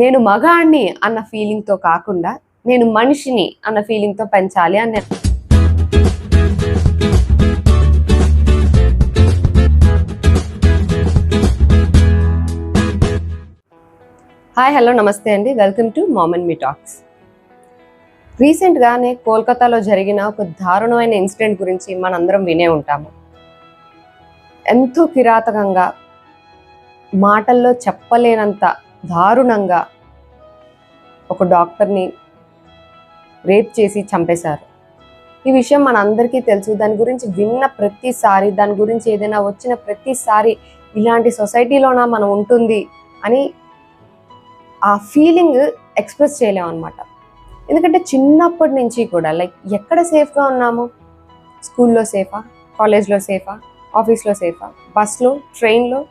నేను మగాణ్ణి అన్న ఫీలింగ్తో కాకుండా నేను మనిషిని అన్న ఫీలింగ్తో పెంచాలి అని హాయ్ హలో నమస్తే అండి. వెల్కమ్ టు మామన్ మీ టాక్స్ రీసెంట్గానే కోల్కతాలో జరిగిన ఒక దారుణమైన ఇన్సిడెంట్ గురించి మనందరం వినే ఉంటాము. ఎంతో కిరాతకంగా మాటల్లో చెప్పలేనంత దారుణంగా ఒక డాక్టర్ని రేప్ చేసి చంపేశారు. ఈ విషయం మనందరికీ తెలుసు. దాని గురించి విన్న ప్రతిసారి దాని గురించి ఏదైనా వచ్చిన ప్రతిసారి ఇలాంటి సొసైటీలోనా మనం ఉంటుంది అని ఆ ఫీలింగ్ ఎక్స్ప్రెస్ చేయలేము అనమాట ఎందుకంటే చిన్నప్పటి నుంచి కూడా లైక్ ఎక్కడ సేఫ్గా ఉన్నాము? స్కూల్లో సేఫా? కాలేజ్లో సేఫా? ఆఫీస్లో సేఫా? బస్లో? ట్రైన్లో?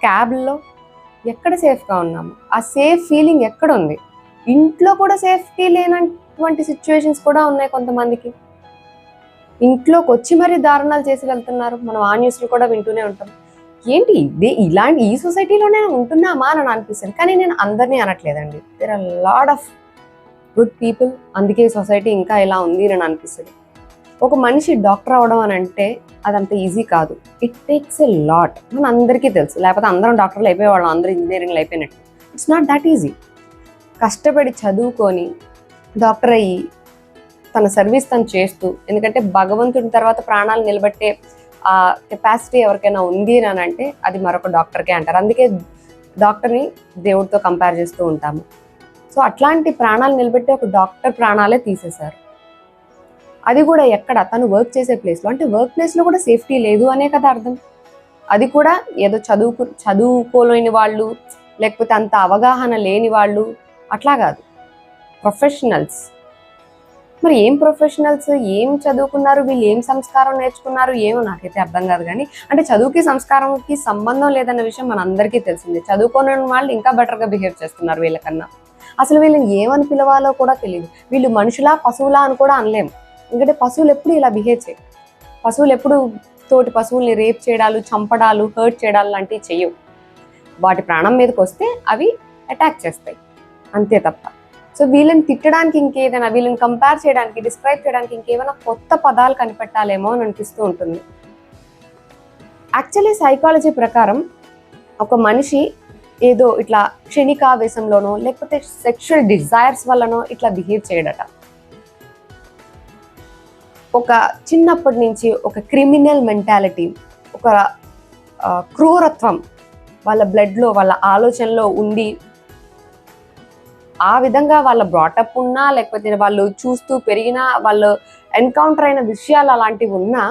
క్యాబ్లో? ఎక్కడ సేఫ్గా ఉన్నాము? ఆ సేఫ్ ఫీలింగ్ ఎక్కడ ఉంది ఇంట్లో కూడా సేఫ్టీ లేనటువంటి సిచ్యువేషన్స్ కూడా ఉన్నాయి కొంతమందికి. ఇంట్లోకి వచ్చి మరీ దారుణాలు చేసి వెళ్తున్నారు. మనం ఆ న్యూస్లు కూడా వింటూనే ఉంటాం. ఏంటి? ఇదే ఇలాంటి ఈ సొసైటీలోనే ఉంటున్నామా అని అనిపిస్తుంది. కానీ నేను అందరినీ అనట్లేదండి. There are lot of good people అందుకే సొసైటీ ఇంకా ఇలా ఉంది అని అనిపిస్తుంది. ఒక మనిషి డాక్టర్ అవడం అని అంటే అదంత ఈజీ కాదు. ఇట్ టేక్స్ ఎ లాట్ మన అందరికీ తెలుసు. లేకపోతే అందరం డాక్టర్లు అయిపోయేవాళ్ళం. అందరూ ఇంజనీరింగ్లు అయిపోయినట్టు. ఇట్స్ నాట్ దట్ ఈజీ కష్టపడి చదువుకొని డాక్టర్ అయ్యి తన సర్వీస్ తను చేస్తూ ఎందుకంటే భగవంతుడి తర్వాత ప్రాణాలు నిలబెట్టే ఆ కెపాసిటీ ఎవరికైనా ఉంది అని అంటే అది మరొక డాక్టర్కే అంటారు. అందుకే డాక్టర్ని దేవుడితో కంపేర్ చేస్తూ ఉంటాము. సో అట్లాంటి ప్రాణాలు నిలబెట్టే ఒక డాక్టర్ ప్రాణాలే తీసేశారు. అది కూడా ఎక్కడ? తను వర్క్ చేసే ప్లేస్లో అంటే వర్క్ ప్లేస్లో కూడా సేఫ్టీ లేదు అనే కదా అర్థం. అది కూడా ఏదో చదువుకు చదువుకోలేని వాళ్ళు లేకపోతే అంత అవగాహన లేని వాళ్ళు అట్లా కాదు. ప్రొఫెషనల్స్ మరి ఏం ప్రొఫెషనల్స్ ఏం చదువుకున్నారు? వీళ్ళు ఏం సంస్కారం నేర్చుకున్నారు? ఏమో నాకైతే అర్థం కాదు కానీ అంటే చదువుకి సంస్కారంకి సంబంధం లేదన్న విషయం మనందరికీ తెలిసిందే. చదువుకోని వాళ్ళు ఇంకా బెటర్గా బిహేవ్ చేస్తున్నారు వీళ్ళకన్నా. అసలు వీళ్ళని ఏమని పిలవాలో కూడా తెలియదు. వీళ్ళు మనుషులా పశువులా అని కూడా అనలేము ఎందుకంటే పశువులు ఎప్పుడు ఇలా బిహేవ్ చేయవు పశువులు ఎప్పుడు తోటి పశువుల్ని రేప్ చేయడాలు చంపడాలు హర్ట్ చేయడాలు లాంటివి చేయవు. వాటి ప్రాణం మీదకి వస్తే అవి అటాక్ చేస్తాయి. అంతే తప్ప. సో వీళ్ళని తిట్టడానికి ఇంకేదైనా వీళ్ళని కంపేర్ చేయడానికి డిస్క్రైబ్ చేయడానికి ఇంకేమైనా కొత్త పదాలు కనిపెట్టాలేమో అని అనిపిస్తూ ఉంటుంది. యాక్చువల్లీ సైకాలజీ ప్రకారం ఒక మనిషి ఏదో ఇట్లా క్షణికావేశంలోనో లేకపోతే సెక్షువల్ డిజైర్స్ వల్లనో ఇట్లా బిహేవ్ చేయడట. ఒక చిన్నప్పటి నుంచి ఒక క్రిమినల్ మెంటాలిటీ ఒక క్రూరత్వం వాళ్ళ బ్లడ్లో వాళ్ళ ఆలోచనలో ఉండి ఆ విధంగా వాళ్ళ బ్రాటప్ ఉన్నా లేకపోతే వాళ్ళు చూస్తూ పెరిగినా వాళ్ళు ఎన్కౌంటర్ అయిన విషయాలు అలాంటివి ఉన్నా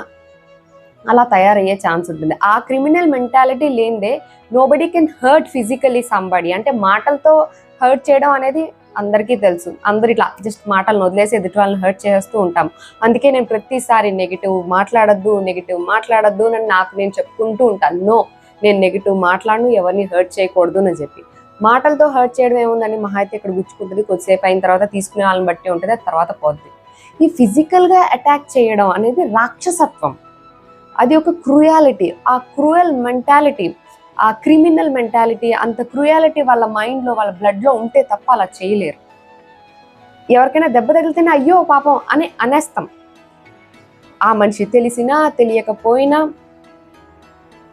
అలా తయారయ్యే ఛాన్స్ ఉంటుంది. ఆ క్రిమినల్ మెంటాలిటీ లేనిదే nobody can hurt physically somebody. అంటే మాటలతో హర్ట్ చేయడం అనేది అందరికీ తెలుసు. అందరు ఇట్లా జస్ట్ మాటలను వదిలేసి ఎదుటి వాళ్ళని హర్ట్ చేస్తూ ఉంటాం. అందుకే నేను ప్రతిసారి నెగిటివ్ మాట్లాడద్దు నెగిటివ్ మాట్లాడద్దు అని నాకు నేను చెప్పుకుంటూ ఉంటాను. నో నేను నెగిటివ్ మాట్లాడను ఎవరిని హర్ట్ చేయకూడదు అని చెప్పి. మాటలతో హర్ట్ చేయడం ఏముందని మహా అయితే ఇక్కడ గుచ్చుకుంటుంది. కొద్దిసేపు అయిన తర్వాత తీసుకునే వాళ్ళని బట్టి ఉంటుంది. అది తర్వాత పోద్ది. ఈ ఫిజికల్గా అటాక్ చేయడం అనేది రాక్షసత్వం. అది ఒక క్రూయాలిటీ ఆ క్రూయల్ మెంటాలిటీ ఆ క్రిమినల్ మెంటాలిటీ అంత క్రూయాలిటీ వాళ్ళ మైండ్లో వాళ్ళ బ్లడ్లో ఉంటే తప్ప అలా చేయలేరు. ఎవరికైనా దెబ్బ తగిలితేనే అయ్యో పాపం అని అనేస్తాం. ఆ మనిషి తెలిసినా తెలియకపోయినా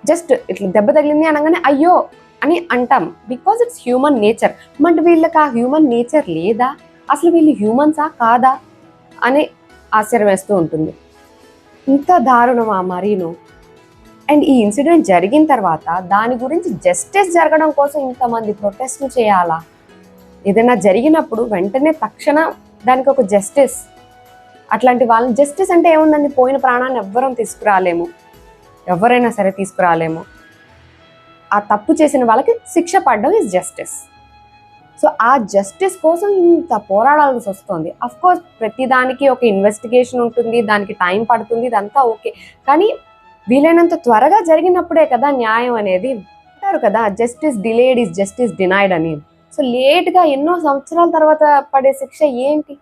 జస్ట్ ఇట్లా దెబ్బ తగిలింది అనగానే అయ్యో అని అంటాం. Because it's human nature. But వీళ్ళకి ఆ హ్యూమన్ నేచర్ లేదా? అసలు వీళ్ళు హ్యూమన్సా కాదా? అని ఆశ్చర్యం వేస్తూ ఉంటుంది. ఇంత దారుణమా మరీను? అండ్ ఈ ఇన్సిడెంట్ జరిగిన తర్వాత దాని గురించి జస్టిస్ జరగడం కోసం ఇంతమంది ప్రొటెస్ట్లు చేయాలా? ఏదైనా జరిగినప్పుడు వెంటనే తక్షణ దానికి ఒక జస్టిస్ అట్లాంటి వాళ్ళని జస్టిస్ అంటే ఏముందండి? పోయిన ప్రాణాన్ని ఎవ్వరం తీసుకురాలేము. ఎవరైనా సరే తీసుకురాలేము. ఆ తప్పు చేసిన వాళ్ళకి శిక్ష పడడం ఇస్ జస్టిస్ సో ఆ జస్టిస్ కోసం ఇంత పోరాడాల్సి వస్తుంది. అఫ్ కోర్స్ ప్రతిదానికి ఒక ఇన్వెస్టిగేషన్ ఉంటుంది దానికి టైం పడుతుంది ఇదంతా ఓకే కానీ వీలైనంత త్వరగా జరిగినప్పుడే కదా న్యాయం అనేది అంటారు కదా justice delayed is justice denied అని. సో లేట్గా ఎన్నో సంవత్సరాల తర్వాత పడే శిక్ష ఏంటి?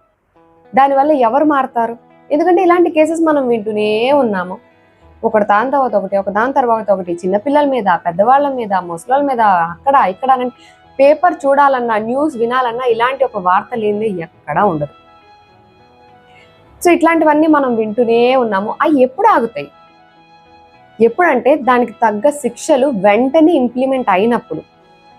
దానివల్ల ఎవరు మారుతారు? ఎందుకంటే ఇలాంటి కేసెస్ మనం వింటూనే ఉన్నాము. ఒకటి దాని తర్వాత ఒకటి ఒక దాని తర్వాత ఒకటి చిన్నపిల్లల మీద పెద్దవాళ్ళ మీద ముసలాల మీద అక్కడ ఇక్కడ పేపర్ చూడాలన్నా న్యూస్ వినాలన్నా ఇలాంటి ఒక వార్త లేనిదే ఎక్కడా ఉండదు. సో ఇట్లాంటివన్నీ మనం వింటూనే ఉన్నాము. అవి ఎప్పుడు ఆగుతాయి? ఎప్పుడంటే దానికి తగ్గ శిక్షలు వెంటనే ఇంప్లిమెంట్ అయినప్పుడు.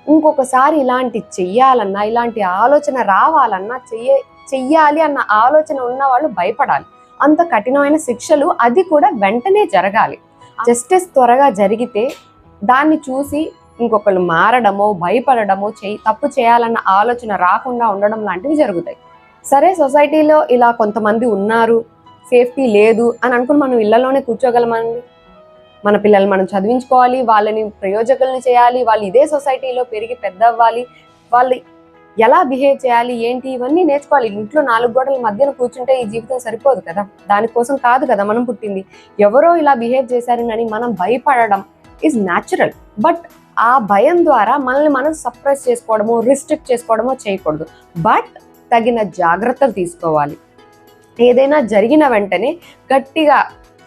ఇంకొకసారి ఇలాంటి చెయ్యాలన్నా ఇలాంటి ఆలోచన రావాలన్నా చెయ్య చెయ్యాలి అన్న ఆలోచన ఉన్న వాళ్ళు భయపడాలి. అంత కఠినమైన శిక్షలు అది కూడా వెంటనే జరగాలి. జస్టిస్ త్వరగా జరిగితే దాన్ని చూసి ఇంకొకళ్ళు మారడమో భయపడడమో చేయి తప్పు చేయాలన్న ఆలోచన రాకుండా ఉండడం లాంటివి జరుగుతాయి. సరే సొసైటీలో ఇలా కొంతమంది ఉన్నారు సేఫ్టీ లేదు అని అనుకుని మనం ఇళ్ళలోనే కూర్చోగలమండి మన పిల్లల్ని మనం చదివించుకోవాలి వాళ్ళని ప్రయోజకుల్ని చేయాలి వాళ్ళు ఇదే సొసైటీలో పెరిగి పెద్ద అవ్వాలి వాళ్ళు ఎలా బిహేవ్ చేయాలి ఏంటి ఇవన్నీ నేర్చుకోవాలి. ఇంట్లో నాలుగు గోడల మధ్యన కూర్చుంటే ఈ జీవితం సరిపోదు కదా. దానికోసం కాదు కదా మనం పుట్టింది. ఎవరో ఇలా బిహేవ్ చేశారని మనం భయపడడం ఈజ్ న్యాచురల్ బట్ ఆ భయం ద్వారా మనల్ని మనం సప్రెస్ చేసుకోవడమో రిస్ట్రిక్ట్ చేసుకోవడమో చేయకూడదు. బట్ తగిన జాగ్రత్తలు తీసుకోవాలి. ఏదైనా జరిగిన వెంటనే గట్టిగా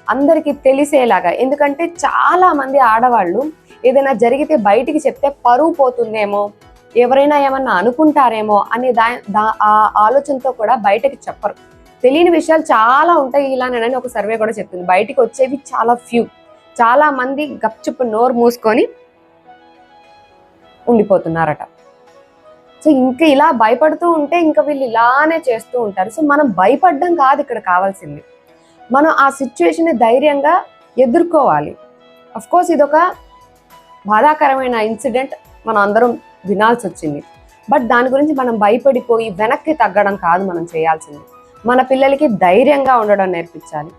అందరికీ తెలిసేలాగా. ఎందుకంటే చాలా మంది ఆడవాళ్ళు ఏదైనా జరిగితే బయటికి చెప్తే పరువు పోతుందేమో ఎవరైనా ఏమన్నా అనుకుంటారేమో అనే దా దా- ఆ ఆలోచనతో కూడా బయటకి చెప్పరు. తెలియని విషయాలు చాలా ఉంటాయి ఇలానేనని ఒక సర్వే కూడా చెప్తుంది. బయటికి వచ్చేవి చాలా ఫ్యూ చాలా మంది గప్చుప్పు నోరు మూసుకొని ఉండిపోతున్నారట. సో ఇంకా ఇలా భయపడుతూ ఉంటే ఇంకా వీళ్ళు ఇలానే చేస్తూ ఉంటారు. సో మనం భయపడడం కాదు ఇక్కడ కావాల్సింది. మనం ఆ సిచ్యువేషన్ని ధైర్యంగా ఎదుర్కోవాలి. అఫ్ కోర్స్ ఇదొక బాధాకరమైన ఇన్సిడెంట్ మనం అందరం వినాల్సి వచ్చింది. బట్ దాని గురించి మనం భయపడిపోయి వెనక్కి తగ్గడం కాదు మనం చేయాల్సింది. మన పిల్లలకి ధైర్యంగా ఉండడం నేర్పించాలి.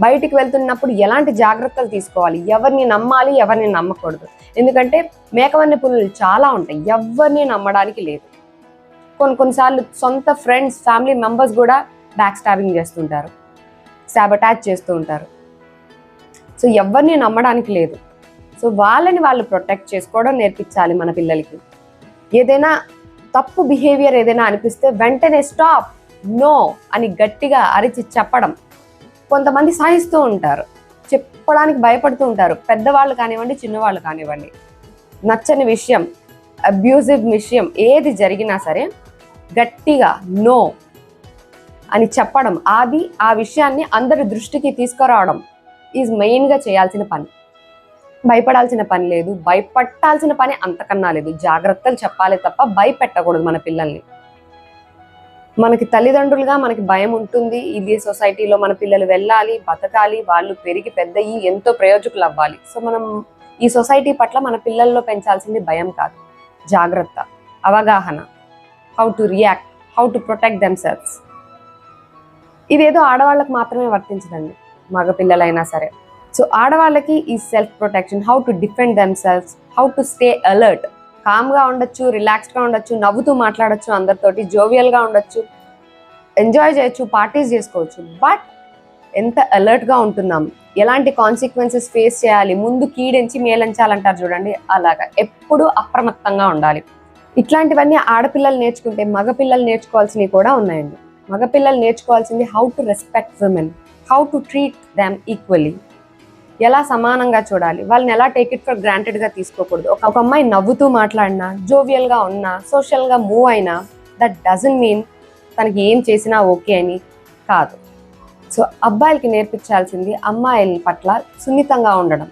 బయటికి వెళ్తున్నప్పుడు ఎలాంటి జాగ్రత్తలు తీసుకోవాలి? ఎవరిని నమ్మాలి? ఎవరిని నమ్మకూడదు. ఎందుకంటే మేకవన్న పుల్లలు చాలా ఉంటాయి. ఎవరిని నమ్మడానికి లేదు. కొన్ని కొన్నిసార్లు సొంత ఫ్రెండ్స్ ఫ్యామిలీ మెంబర్స్ కూడా బ్యాక్ స్టాబింగ్ చేస్తుంటారు. శాబటాచ్ చేస్తూ ఉంటారు. సో ఎవరిని నమ్మడానికి లేదు. సో వాళ్ళని వాళ్ళు ప్రొటెక్ట్ చేసుకోవడం నేర్పించాలి మన పిల్లలకి. ఏదైనా తప్పు బిహేవియర్ ఏదైనా అనిపిస్తే వెంటనే స్టాప్ నో అని గట్టిగా అరిచి చెప్పడం. కొంతమంది సహిస్తూ ఉంటారు. చెప్పడానికి భయపడుతూ ఉంటారు. పెద్దవాళ్ళు కానివ్వండి చిన్నవాళ్ళు కానివ్వండి. నచ్చని విషయం అబ్యూజివ్ విషయం ఏది జరిగినా సరే గట్టిగా నో అని చెప్పడం అది ఆ విషయాన్ని అందరి దృష్టికి తీసుకురావడం ఈజ్ మెయిన్గా చేయాల్సిన పని. భయపడాల్సిన పని లేదు. భయపట్టాల్సిన పని అంతకన్నా లేదు. జాగ్రత్తలు చెప్పాలి తప్ప భయపెట్టకూడదు మన పిల్లల్ని. మనకి తల్లిదండ్రులుగా మనకి భయం ఉంటుంది. ఇది సొసైటీలో మన పిల్లలు వెళ్ళాలి బతకాలి వాళ్ళు పెరిగి పెద్దయ్యి ఎంతో ప్రయోజకులు అవ్వాలి. సో మనం ఈ సొసైటీ పట్ల మన పిల్లల్లో పెంచాల్సింది భయం కాదు. జాగ్రత్త అవగాహన how to react how to protect themselves ఇదేదో ఆడవాళ్ళకి మాత్రమే వర్తించదండి మగపిల్లలైనా సరే. సో ఆడవాళ్ళకి ఈ self protection how to defend themselves how to stay alert కామ్గా ఉండొచ్చు రిలాక్స్డ్గా ఉండొచ్చు నవ్వుతూ మాట్లాడొచ్చు అందరితోటి జోవియల్గా ఉండొచ్చు ఎంజాయ్ చేయొచ్చు పార్టీస్ చేసుకోవచ్చు. బట్ ఎంత అలర్ట్గా ఉంటున్నాం ఎలాంటి కాన్సిక్వెన్సెస్ ఫేస్ చేయాలి ముందు కీడించి మేలంచాలంటారు చూడండి అలాగా. ఎప్పుడు అప్రమత్తంగా ఉండాలి. ఇట్లాంటివన్నీ ఆడపిల్లలు నేర్చుకుంటే మగపిల్లలు నేర్చుకోవాల్సినవి కూడా ఉన్నాయండి. మగపిల్లలు నేర్చుకోవాల్సింది how to respect women how to treat them equally ఎలా సమానంగా చూడాలి? వాళ్ళని ఎలా టేక్ ఇట్ ఫర్ గ్రాంటెడ్గా తీసుకోకూడదు? ఒక ఒక అమ్మాయి నవ్వుతూ మాట్లాడినా జోవియల్గా ఉన్నా సోషల్గా మూవ్ అయినా దట్ డజన్ మీన్ తనకి ఏం చేసినా ఓకే అని కాదు. సో అబ్బాయిలకి నేర్పించాల్సింది అమ్మాయిల పట్ల సున్నితంగా ఉండడం.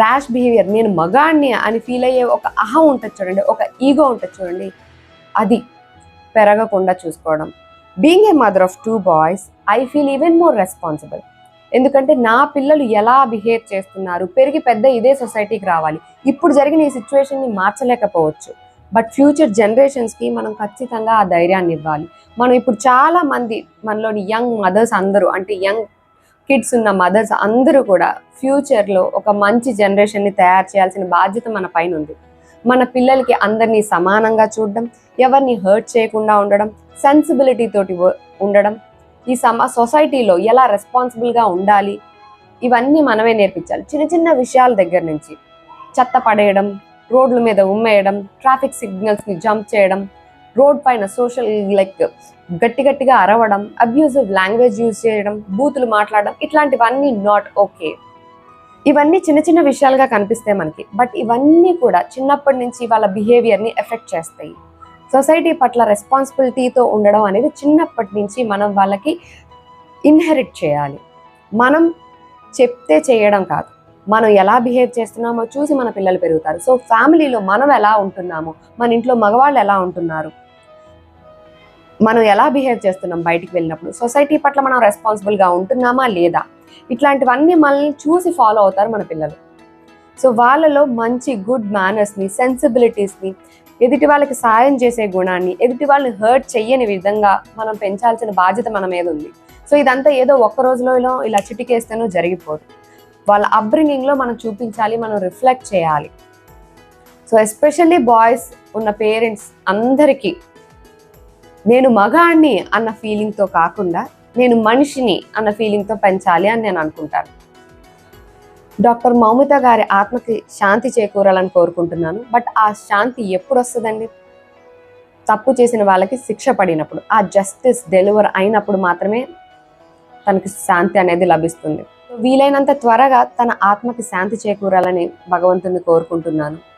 ర్యాష్ బిహేవియర్ నేను మగాణ్ణి అని ఫీల్ అయ్యే ఒక అహం ఉంటుంది చూడండి ఒక ఈగో ఉంటుంది చూడండి అది పెరగకుండా చూసుకోవడం. Being a mother of two boys I feel even more responsible ఎందుకంటే నా పిల్లలు ఎలా బిహేవ్ చేస్తున్నారు? పెరిగి పెద్ద ఇదే సొసైటీకి రావాలి. ఇప్పుడు జరిగిన ఈ సిచ్యువేషన్ని మార్చలేకపోవచ్చు. బట్ ఫ్యూచర్ జనరేషన్స్కి మనం ఖచ్చితంగా ఆ ధైర్యాన్ని ఇవ్వాలి. మనం ఇప్పుడు చాలా మంది మనలోని యంగ్ మదర్స్ అందరూ అంటే యంగ్ కిడ్స్ ఉన్న మదర్స్ అందరూ కూడా ఫ్యూచర్లో ఒక మంచి జనరేషన్ని తయారు చేయాల్సిన బాధ్యత మన పైన ఉంది. మన పిల్లలకి అందరినీ సమానంగా చూడడం ఎవరిని హర్ట్ చేయకుండా ఉండడం సెన్సిబిలిటీ తోటి ఉండడం ఈ సమ సొసైటీలో ఎలా రెస్పాన్సిబుల్గా ఉండాలి ఇవన్నీ మనమే నేర్పించాలి. చిన్న చిన్న విషయాల దగ్గర నుంచి చెత్త పడేయడం రోడ్ల మీద ఉమ్మేయడం ట్రాఫిక్ సిగ్నల్స్ని జంప్ చేయడం రోడ్ పైన సోషల్ లైక్ గట్టి గట్టిగా అరవడం అబ్యూజివ్ లాంగ్వేజ్ యూజ్ చేయడం బూతులు మాట్లాడడం ఇట్లాంటివన్నీ నాట్ ఓకే. ఇవన్నీ చిన్న చిన్న విషయాలుగా కనిపిస్తాయి మనకి. బట్ ఇవన్నీ కూడా చిన్నప్పటి నుంచి వాళ్ళ బిహేవియర్ని ఎఫెక్ట్ చేస్తాయి. సొసైటీ పట్ల రెస్పాన్సిబిలిటీతో ఉండడం అనేది చిన్నప్పటి నుంచి మనం వాళ్ళకి ఇన్హెరిట్ చేయాలి. మనం చెప్తే చేయడం కాదు. మనం ఎలా బిహేవ్ చేస్తున్నామో చూసి మన పిల్లలు పెరుగుతారు. సో ఫ్యామిలీలో మనం ఎలా ఉంటున్నాము మన ఇంట్లో మగవాళ్ళు ఎలా ఉంటున్నారు మనం ఎలా బిహేవ్ చేస్తున్నాం బయటికి వెళ్ళినప్పుడు? సొసైటీ పట్ల మనం రెస్పాన్సిబుల్గా ఉంటున్నామా లేదా? ఇట్లాంటివన్నీ మనల్ని చూసి ఫాలో అవుతారు మన పిల్లలు. సో వాళ్ళలో మంచి గుడ్ మేనర్స్ని సెన్సిబిలిటీస్ని ఎదుటి వాళ్ళకి సాయం చేసే గుణాన్ని ఎదుటి వాళ్ళని హర్ట్ చెయ్యని విధంగా మనం పెంచాల్సిన బాధ్యత మన మీద ఉంది. సో ఇదంతా ఏదో ఒక్క రోజులో ఇలా చిటికేస్తేనో జరిగిపోదు. వాళ్ళ అప్బ్రింగింగ్లో మనం చూపించాలి మనం రిఫ్లెక్ట్ చేయాలి. సో ఎస్పెషల్లీ బాయ్స్ ఉన్న పేరెంట్స్ అందరికీ నేను మగాణ్ణి అన్న ఫీలింగ్తో కాకుండా నేను మనిషిని అన్న ఫీలింగ్తో పెంచాలి అని నేను అనుకుంటాను. డాక్టర్ మౌమిత గారి ఆత్మకి శాంతి చేకూరాలని కోరుకుంటున్నాను. బట్ ఆ శాంతి ఎప్పుడు వస్తుందండి? తప్పు చేసిన వాళ్ళకి శిక్ష పడినప్పుడు ఆ జస్టిస్ డెలివర్ అయినప్పుడు మాత్రమే తనకి శాంతి అనేది లభిస్తుంది. వీలైనంత త్వరగా తన ఆత్మకి శాంతి చేకూరాలని భగవంతుని కోరుకుంటున్నాను.